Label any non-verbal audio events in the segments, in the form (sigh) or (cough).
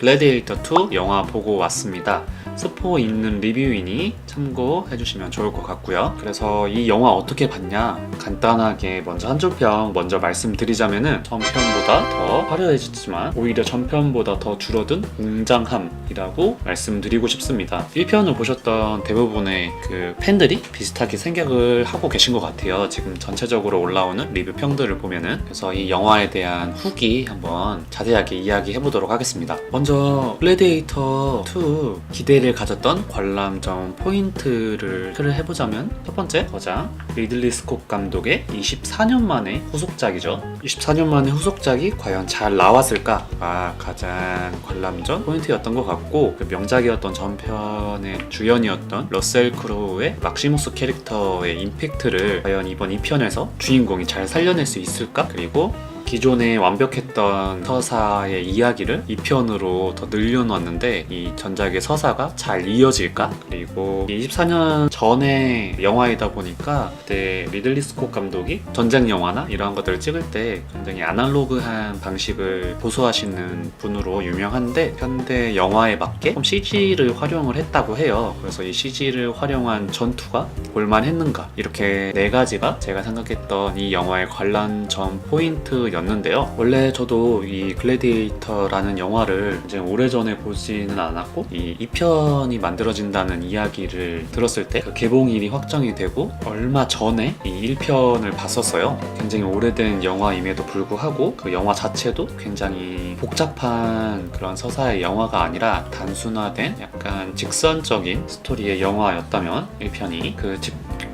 글래디에이터 2 영화 보고 왔습니다. 스포 있는 리뷰이니 참고해 주시면 좋을 것 같고요. 그래서 이 영화 어떻게 봤냐? 간단하게 먼저 한 줄평 먼저 말씀드리자면은 전편보다 더 화려해졌지만 오히려 전편보다 더 줄어든 웅장함이라고 말씀드리고 싶습니다. 1편을 보셨던 대부분의 그 팬들이 비슷하게 생각을 하고 계신 것 같아요. 지금 전체적으로 올라오는 리뷰 평들을 보면은 그래서 이 영화에 대한 후기 한번 자세하게 이야기해 보도록 하겠습니다. 먼저 글래디에이터 2 기대를 가졌던 관람점 포인트를 틀을 해보자면 첫 번째 거장 리들리 스콧 감독의 24년 만에 후속작이죠. 24년 만에 후속작이 과연 잘 나왔을까가 가장 관람전 포인트였던 것 같고 그 명작이었던 전편의 주연이었던 러셀 크로우의 막시무스 캐릭터의 임팩트를 과연 이번 2편에서 주인공이 잘 살려낼 수 있을까? 그리고 기존에 완벽했던 서사의 이야기를 2편으로 더 늘려놨는데 이 전작의 서사가 잘 이어질까? 그리고 24년 전에 영화이다 보니까 그때 리들리 스콧 감독이 전쟁 영화나 이러한 것들을 찍을 때 굉장히 아날로그한 방식을 고수하시는 분으로 유명한데 현대 영화에 맞게 좀 CG를 활용을 했다고 해요. 그래서 이 CG를 활용한 전투가 볼만했는가 이렇게 네 가지가 제가 생각했던 이 영화의 관람점 포인트 였는데요. 원래 저도 이 글래디에이터라는 영화를 이제 오래전에 보지는 않았고 이 2편이 만들어진다는 이야기를 들었을 때 그 개봉일이 확정이 되고 얼마 전에 이 1편을 봤었어요. 굉장히 오래된 영화임에도 불구하고 그 영화 자체도 굉장히 복잡한 그런 서사의 영화가 아니라 단순화된 약간 직선적인 스토리의 영화였다면 1편이 그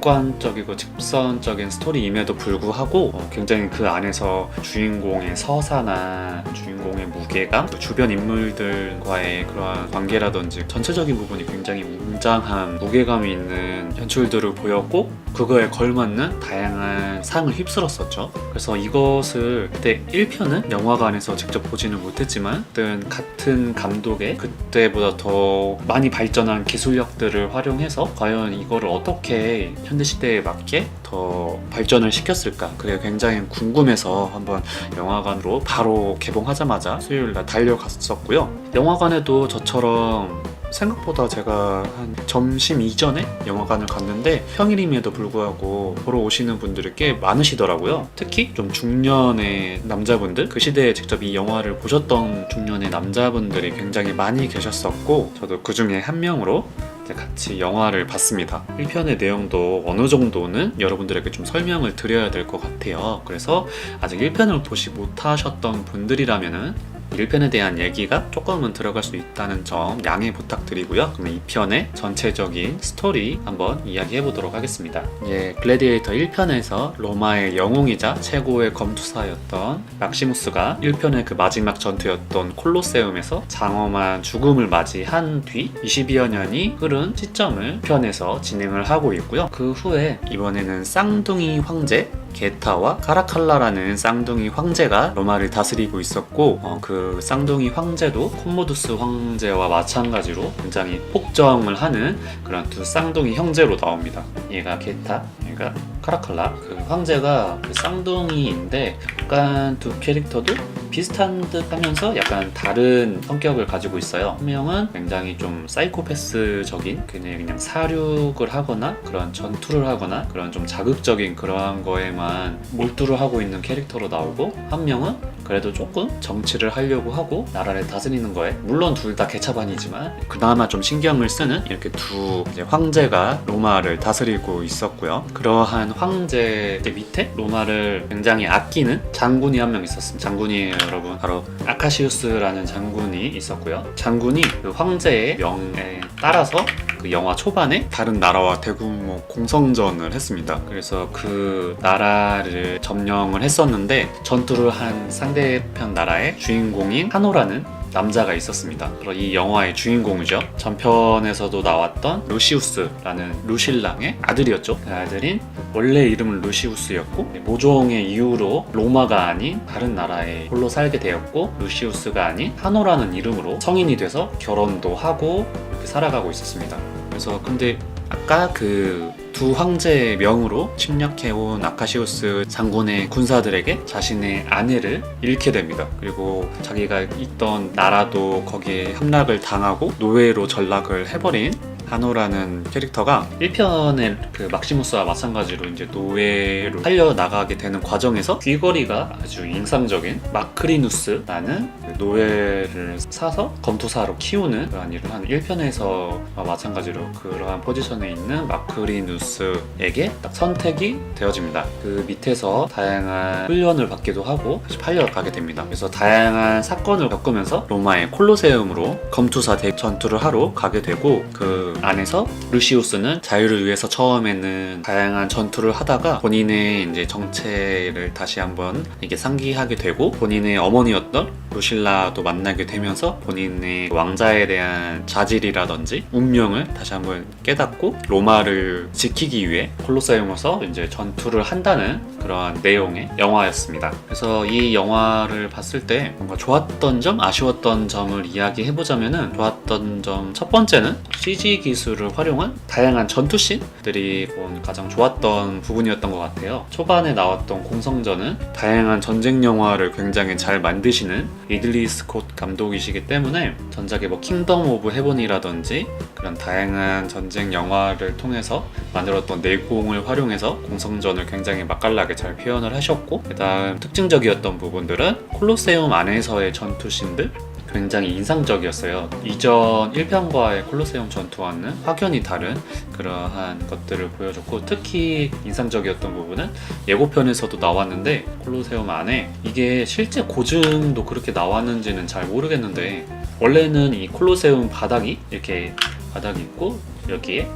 직관적이고 직선적인 스토리임에도 불구하고 어, 굉장히 그 안에서 주인공의 서사나 주인공의 무게감, 또 주변 인물들과의 그러한 관계라든지 전체적인 부분이 굉장히 웅장한 무게감이 있는 연출들을 보였고 그거에 걸맞는 다양한 상을 휩쓸었었죠. 그래서 이것을 그때 1편은 영화관에서 직접 보지는 못했지만 어떤 같은 감독의 그때보다 더 많이 발전한 기술력들을 활용해서 과연 이거를 어떻게 현대 시대에 맞게 더 발전을 시켰을까 그게 굉장히 궁금해서 한번 영화관으로 바로 개봉하자마자 수요일 날 달려갔었고요. 영화관에도 저처럼 생각보다 제가 한 점심 이전에 영화관을 갔는데 평일임에도 불구하고 보러 오시는 분들이 꽤 많으시더라고요. 특히 좀 중년의 남자분들, 그 시대에 직접 이 영화를 보셨던 중년의 남자분들이 굉장히 많이 계셨었고, 저도 그 중에 한 명으로 같이 영화를 봤습니다. 1편의 내용도 어느 정도는 여러분들에게 좀 설명을 드려야 될 것 같아요. 그래서 아직 1편을 보시 못하셨던 분들이라면은 1편에 대한 얘기가 조금은 들어갈 수 있다는 점 양해 부탁드리고요. 그러면 2편의 전체적인 스토리 한번 이야기해 보도록 하겠습니다. 예, 글래디에이터 1편에서 로마의 영웅이자 최고의 검투사였던 막시무스가 1편의 그 마지막 전투였던 콜로세움에서 장엄한 죽음을 맞이한 뒤 22여 년이 흐른 시점을 편에서 진행을 하고 있고요. 그 후에 이번에는 쌍둥이 황제 게타와 카라칼라라는 쌍둥이 황제가 로마를 다스리고 있었고 어, 그 쌍둥이 황제도 콤모두스 황제와 마찬가지로 굉장히 폭정을 하는 그런 두 쌍둥이 형제로 나옵니다. 얘가 게타, 얘가 카라칼라. 그 황제가 그 쌍둥이인데 약간 두 캐릭터도 비슷한 듯 하면서 약간 다른 성격을 가지고 있어요. 한 명은 굉장히 좀 사이코패스적인 그냥 그냥 사륙을 하거나 그런 전투를 하거나 그런 좀 자극적인 그러한 거에만 몰두를 하고 있는 캐릭터로 나오고 한 명은 그래도 조금 정치를 하려고 하고 나라를 다스리는 거에 물론 둘 다 개차반이지만 그나마 좀 신경을 쓰는 이렇게 두 황제가 로마를 다스리고 있었고요. 그러한 황제 밑에 로마를 굉장히 아끼는 장군이 한 명 있었습니다. 장군이 여러분 바로 아카시우스라는 장군이 있었고요. 장군이 그 황제의 명에 따라서 그 영화 초반에 다른 나라와 대규모 공성전을 했습니다. 그래서 그 나라를 점령을 했었는데 전투를 한 상대편 나라의 주인공인 하노라는 남자가 있었습니다. 이 영화의 주인공이죠. 전편에서도 나왔던 루시우스라는 루실랑의 아들이었죠. 그 아들인 원래 이름은 루시우스였고 모종의 이유로 로마가 아닌 다른 나라에 홀로 살게 되었고 루시우스가 아닌 하노라는 이름으로 성인이 돼서 결혼도 하고 이렇게 살아가고 있었습니다. 그래서 근데 아까 그 두 황제의 명으로 침략해온 아카시우스 장군의 군사들에게 자신의 아내를 잃게 됩니다. 그리고 자기가 있던 나라도 거기에 함락을 당하고 노예로 전락을 해버린 하노라는 캐릭터가 1편의 그 막시무스와 마찬가지로 이제 노예로 살려 나가게 되는 과정에서 귀걸이가 아주 인상적인 마크리누스라는 그 노예를 사서 검투사로 키우는 그런 일을 한 1편에서 마찬가지로 그러한 포지션에 있는 마크리누스에게 딱 선택이 되어집니다. 그 밑에서 다양한 훈련을 받기도 하고 다시 팔려가게 됩니다. 그래서 다양한 사건을 겪으면서 로마의 콜로세움으로 검투사 대 전투를 하러 가게 되고 그 안에서 루시우스는 자유를 위해서 처음에는 다양한 전투를 하다가 본인의 이제 정체를 다시 한번 이게 상기하게 되고 본인의 어머니였던 루실라도 만나게 되면서 본인의 왕자에 대한 자질이라든지 운명을 다시 한번 깨닫고 로마를 지키기 위해 콜로세움에서 이제 전투를 한다는 그러한 내용의 영화였습니다. 그래서 이 영화를 봤을 때 뭔가 좋았던 점, 아쉬웠던 점을 이야기해 보자면은 좋았던 점 첫 번째는 CG 기술을 활용한 다양한 전투 씬들이 본 가장 좋았던 부분이었던 것 같아요. 초반에 나왔던 공성전은 다양한 전쟁 영화를 굉장히 잘 만드시는 리들리 스콧 감독이시기 때문에 전작의 뭐 킹덤 오브 헤븐이라든지 그런 다양한 전쟁 영화를 통해서 만들었던 내공을 활용해서 공성전을 굉장히 맛깔나게 잘 표현을 하셨고 그다음 특징적이었던 부분들은 콜로세움 안에서의 전투 씬들 굉장히 인상적이었어요. 이전 1편과의 콜로세움 전투와는 확연히 다른 그러한 것들을 보여줬고 특히 인상적이었던 부분은 예고편에서도 나왔는데 콜로세움 안에 이게 실제 고증도 그렇게 나왔는지는 잘 모르겠는데 원래는 이 콜로세움 바닥이 이렇게 바닥이 있고 여기에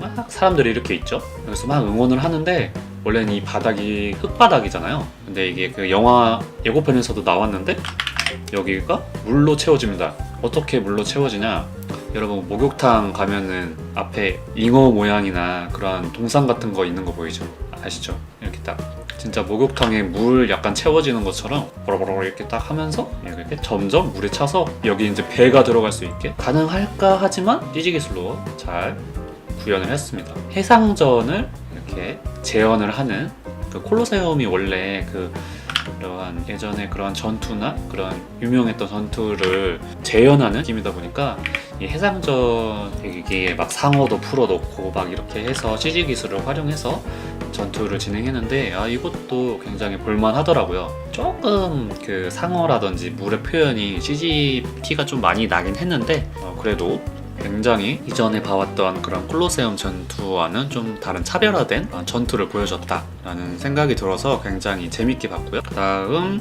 막 사람들이 이렇게 있죠. 그래서 막 응원을 하는데 원래는 이 바닥이 흙바닥이잖아요. 근데 이게 그 영화 예고편에서도 나왔는데 여기가 물로 채워집니다. 어떻게 물로 채워지냐? 여러분 목욕탕 가면은 앞에 잉어 모양이나 그런 동상 같은 거 있는 거 보이죠? 아시죠? 이렇게 딱 진짜 목욕탕에 물 약간 채워지는 것처럼 보로보로 이렇게 딱 하면서 이렇게 점점 물에 차서 여기 이제 배가 들어갈 수 있게 가능할까 하지만 CG 기술로 잘 구현을 했습니다. 해상전을 이렇게 재현을 하는 그 콜로세움이 원래 그 그러한 예전에 그런 전투나 그런 유명했던 전투를 재현하는 느낌이다 보니까 이 해상전 여기에 막 상어도 풀어놓고 막 이렇게 해서 CG 기술을 활용해서 전투를 진행했는데 아 이것도 굉장히 볼만하더라고요. 조금 그 상어라든지 물의 표현이 CG 티가 좀 많이 나긴 했는데 어, 그래도 굉장히 이전에 봐왔던 그런 콜로세움 전투와는 좀 다른 차별화된 전투를 보여줬다라는 생각이 들어서 굉장히 재밌게 봤고요. 그 다음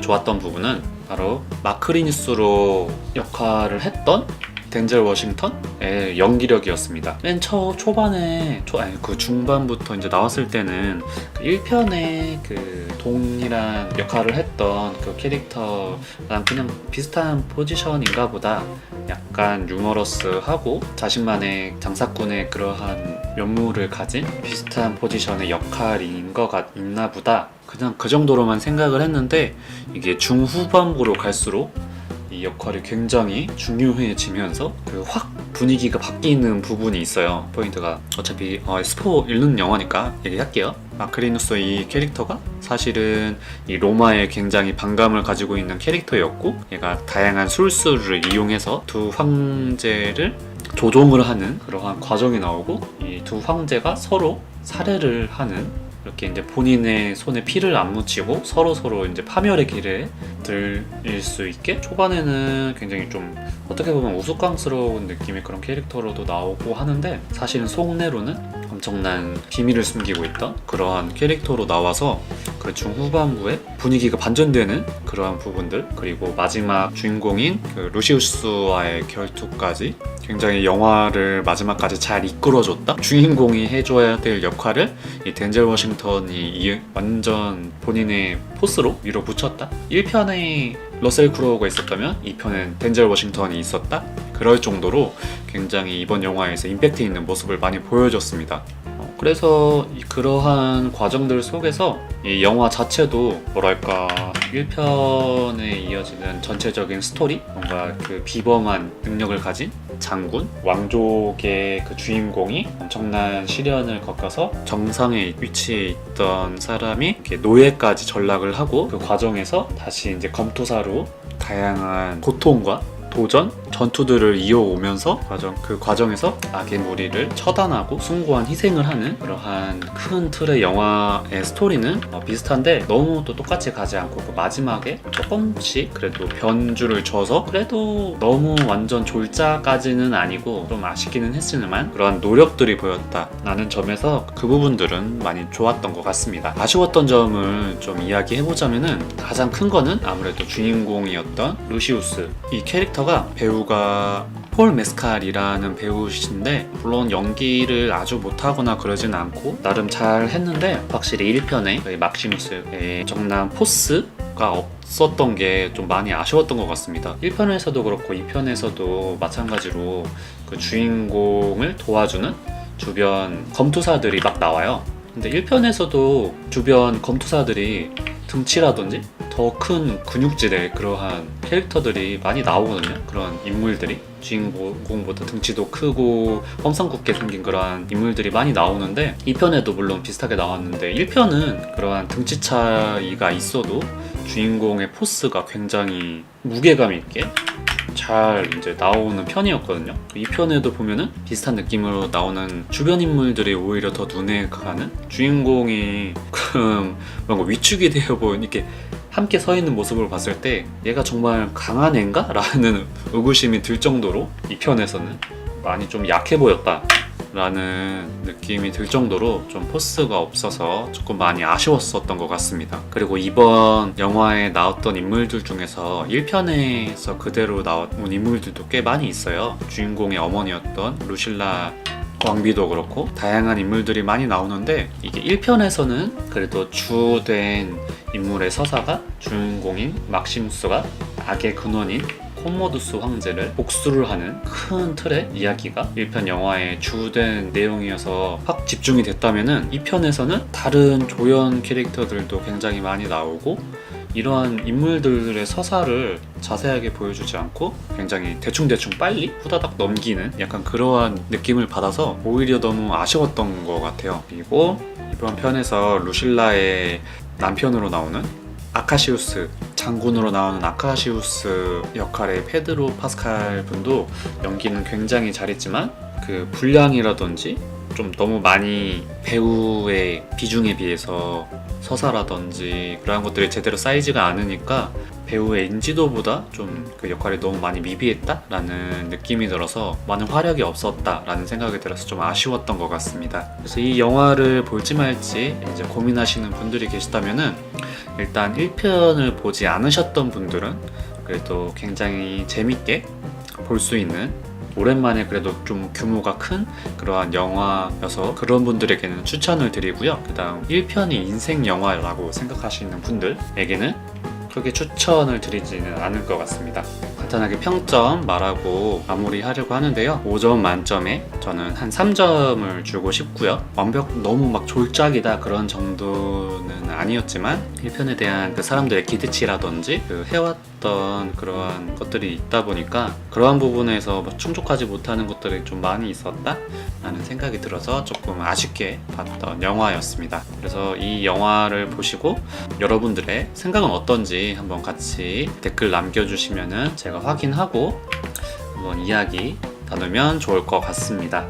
좋았던 부분은 바로 마크리니스로 역할을 했던 덴젤 워싱턴의 연기력이었습니다. 맨 초, 초반에, 초, 아니, 그 중반부터 이제 나왔을 때는 그 1편에 그 동이란 역할을 했 던 그 캐릭터랑 그냥 비슷한 포지션인가 보다. 약간 유머러스하고 자신만의 장사꾼의 그러한 면모를 가진 비슷한 포지션의 역할인 것 같, 있나 보다. 그냥 그 정도로만 생각을 했는데 이게 중후반부로 갈수록 이 역할이 굉장히 중요해지면서 그 확 분위기가 바뀌는 부분이 있어요. 포인트가 어차피 어, 스포 읽는 영화니까 얘기할게요. 마크리누스 이 캐릭터가 사실은 이 로마에 굉장히 반감을 가지고 있는 캐릭터였고 얘가 다양한 술수를 이용해서 두 황제를 조종을 하는 그러한 과정이 나오고 이 두 황제가 서로 살해를 하는 이렇게 이제 본인의 손에 피를 안 묻히고 서로 서로 이제 파멸의 길에 들일 수 있게 초반에는 굉장히 좀 어떻게 보면 우스꽝스러운 느낌의 그런 캐릭터로도 나오고 하는데 사실은 속내로는 엄청난 비밀을 숨기고 있던 그러한 캐릭터로 나와서 그 중후반부에 분위기가 반전되는 그러한 부분들 그리고 마지막 주인공인 그 루시우스와의 결투까지 굉장히 영화를 마지막까지 잘 이끌어줬다. 주인공이 해줘야 될 역할을 이 덴젤 워싱턴이 이 완전 본인의 포스로 밀어붙였다. 1편에 러셀 크로우가 있었다면 2편엔 덴젤 워싱턴이 있었다. 그럴 정도로 굉장히 이번 영화에서 임팩트 있는 모습을 많이 보여줬습니다. 어, 그래서 이- 그러한 과정들 속에서 이 영화 자체도 뭐랄까 1편에 이어지는 전체적인 스토리 뭔가 그 비범한 능력을 가진 장군 왕족의 그 주인공이 엄청난 시련을 겪어서 정상에 위치해 있던 사람이 노예까지 전락을 하고 그 과정에서 다시 이제 검토사로 다양한 고통과 도전, 전투들을 이어오면서 과정. 그 과정에서 악의 무리를 처단하고 숭고한 희생을 하는 그러한 큰 틀의 영화의 스토리는 어, 비슷한데 너무 또 똑같이 가지 않고 그 마지막에 조금씩 그래도 변주를 줘서 그래도 너무 완전 졸자까지는 아니고 좀 아쉽기는 했지만 그러한 노력들이 보였다라는 점에서 그 부분들은 많이 좋았던 것 같습니다. 아쉬웠던 점을 좀 이야기해보자면은 가장 큰 거는 아무래도 주인공이었던 루시우스. 이 캐릭터가 배우 가 폴 메스칼이라는 배우신데 물론 연기를 아주 못하거나 그러진 않고 나름 잘 했는데 확실히 1편에 막시무스의 정난 포스가 없었던 게 좀 많이 아쉬웠던 것 같습니다. 1편에서도 그렇고 2편에서도 마찬가지로 그 주인공을 도와주는 주변 검투사들이 막 나와요. 근데 1편에서도 주변 검투사들이 등치라든지 더 큰 근육질의 그러한 캐릭터들이 많이 나오거든요. 그런 인물들이 주인공보다 등치도 크고 험상궂게 생긴 그러한 인물들이 많이 나오는데 2편에도 물론 비슷하게 나왔는데 1편은 그러한 등치 차이가 있어도 주인공의 포스가 굉장히 무게감 있게 잘 이제 나오는 편이었거든요. 이 편에도 보면은 비슷한 느낌으로 나오는 주변 인물들이 오히려 더 눈에 가는 주인공이 (laughs) 그 뭔가 위축이 되어 보이는 이렇게 함께 서 있는 모습을 봤을 때 얘가 정말 강한 애인가? 라는 의구심이 들 정도로 이 편에서는 많이 좀 약해 보였다. 라는 느낌이 들 정도로 좀 포스가 없어서 조금 많이 아쉬웠었던 것 같습니다. 그리고 이번 영화에 나왔던 인물들 중에서 1편에서 그대로 나온 인물들도 꽤 많이 있어요. 주인공의 어머니였던 루실라 왕비도 그렇고 다양한 인물들이 많이 나오는데 이게 1편에서는 그래도 주된 인물의 서사가 주인공인 막시무스가 악의 근원인 코모두스 황제를 복수를 하는 큰 틀의 이야기가 1편 영화의 주된 내용이어서 확 집중이 됐다면은 2편에서는 다른 조연 캐릭터들도 굉장히 많이 나오고 이러한 인물들의 서사를 자세하게 보여주지 않고 굉장히 대충대충 빨리 후다닥 넘기는 약간 그러한 느낌을 받아서 오히려 너무 아쉬웠던 것 같아요. 그리고 이번 편에서 루실라의 남편으로 나오는 아카시우스 장군으로 나오는 아카시우스 역할의 페드로 파스칼 분도 연기는 굉장히 잘했지만 그 분량이라든지 좀 너무 많이 배우의 비중에 비해서 서사라든지 그런 것들이 제대로 쌓이지가 않으니까 배우의 인지도보다 좀 그 역할이 너무 많이 미비했다라는 느낌이 들어서 많은 화력이 없었다라는 생각이 들어서 좀 아쉬웠던 것 같습니다. 그래서 이 영화를 볼지 말지 이제 고민하시는 분들이 계시다면은 일단 1편을 보지 않으셨던 분들은 그래도 굉장히 재밌게 볼 수 있는 오랜만에 그래도 좀 규모가 큰 그러한 영화여서 그런 분들에게는 추천을 드리고요. 그 다음 1편이 인생 영화라고 생각하시는 분들에게는 크게 추천을 드리지는 않을 것 같습니다. 간단하게 평점 말하고 마무리하려고 하는데요. 5점 만점에 저는 한 3점을 주고 싶고요. 완벽 너무 막 졸작이다 그런 정도는 아니었지만 1편에 대한 그 사람들의 기대치라든지 그 해왔던 그러한 것들이 있다 보니까 그러한 부분에서 뭐 충족하지 못하는 것들이 좀 많이 있었다 라는 생각이 들어서 조금 아쉽게 봤던 영화였습니다. 그래서 이 영화를 보시고 여러분들의 생각은 어떤지 한번 같이 댓글 남겨주시면은 제가 확인하고 한번 이야기 나누면 좋을 것 같습니다.